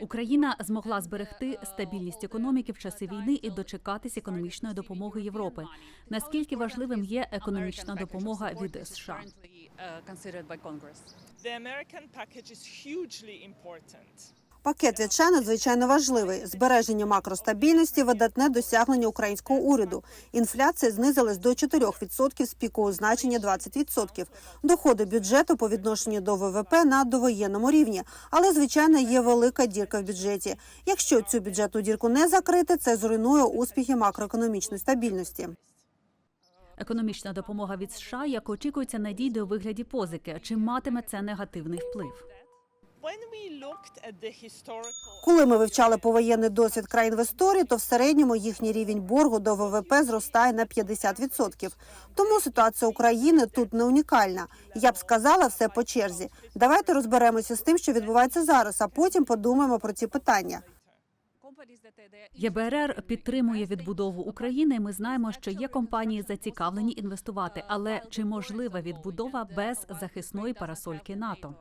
Україна змогла зберегти стабільність економіки в часи війни і дочекатись економічної допомоги Європи. Наскільки важливим є економічна допомога від США? The American package is hugely important. Пакет від США надзвичайно важливий. Збереження макростабільності видатне досягнення українського уряду. Інфляція знизилась до 4% з пікового значення 20%. Доходи бюджету по відношенню до ВВП на довоєнному рівні. Але звичайно є велика дірка в бюджеті. Якщо цю бюджетну дірку не закрити, це зруйнує успіхи макроекономічної стабільності. Економічна допомога від США, як очікується, надійде у вигляді позики. Чи матиме це негативний вплив? Коли ми вивчали повоєнний досвід країн в історії, то в середньому їхній рівень боргу до ВВП зростає на 50%. Тому ситуація України тут не унікальна. Я б сказала все по черзі. Давайте розберемося з тим, що відбувається зараз, а потім подумаємо про ці питання. ЄБРР підтримує відбудову України. Ми знаємо, що є компанії зацікавлені інвестувати, але чи можлива відбудова без захисної парасольки НАТО?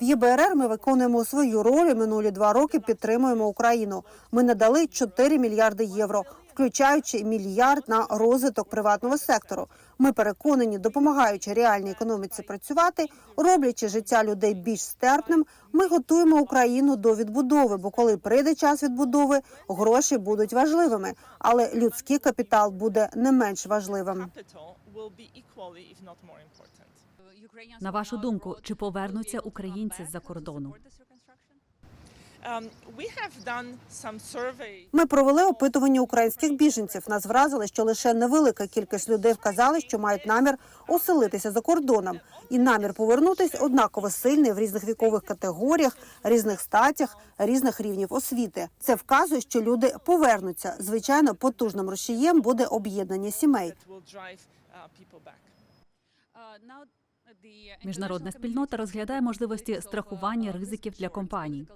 В ЄБРР ми виконуємо свою роль. Минулі два роки підтримуємо Україну. Ми надали 4 мільярди євро, включаючи мільярд на розвиток приватного сектору. Ми переконані, допомагаючи реальній економіці працювати, роблячи життя людей більш стерпним, ми готуємо Україну до відбудови. Бо коли прийде час відбудови, гроші будуть важливими, але людський капітал буде не менш важливим. На вашу думку, чи повернуться українці з-за кордону? Ми провели опитування українських біженців. Нас вразили, що лише невелика кількість людей вказали, що мають намір оселитися за кордоном, і намір повернутись однаково сильний в різних вікових категоріях, різних статях, різних рівнів освіти. Це вказує, що люди повернуться. Звичайно, потужним рушієм буде об'єднання сімей. Міжнародна спільнота розглядає можливості страхування ризиків для компаній.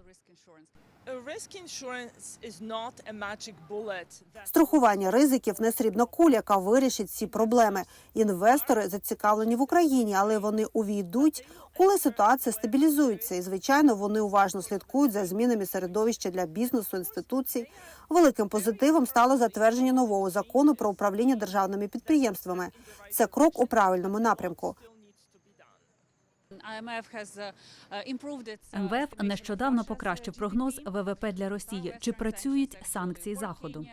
Страхування ризиків не срібна куля, яка вирішить ці проблеми. Інвестори зацікавлені в Україні, але вони увійдуть, коли ситуація стабілізується. І звичайно, вони уважно слідкують за змінами середовища для бізнесу, інституцій. Великим позитивом стало затвердження нового закону про управління державними підприємствами. Це крок у правильному напрямку. МВФ нещодавно покращив прогноз ВВП для Росії. Чи працюють санкції заходу?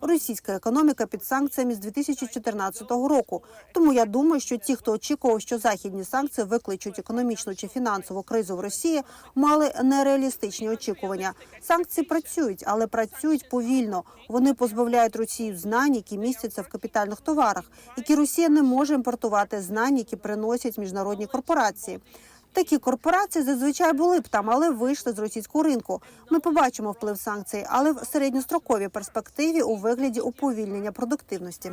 Російська економіка під санкціями з 2014 року. Тому я думаю, що ті, хто очікував, що західні санкції викличуть економічну чи фінансову кризу в Росії, мали нереалістичні очікування. Санкції працюють, але працюють повільно. Вони позбавляють Росію знань, які містяться в капітальних товарах, які Росія не може імпортувати знань, які приносять міжнародні корпорації. Такі корпорації зазвичай були б там, але вийшли з російського ринку. Ми побачимо вплив санкцій, але в середньостроковій перспективі у вигляді уповільнення продуктивності.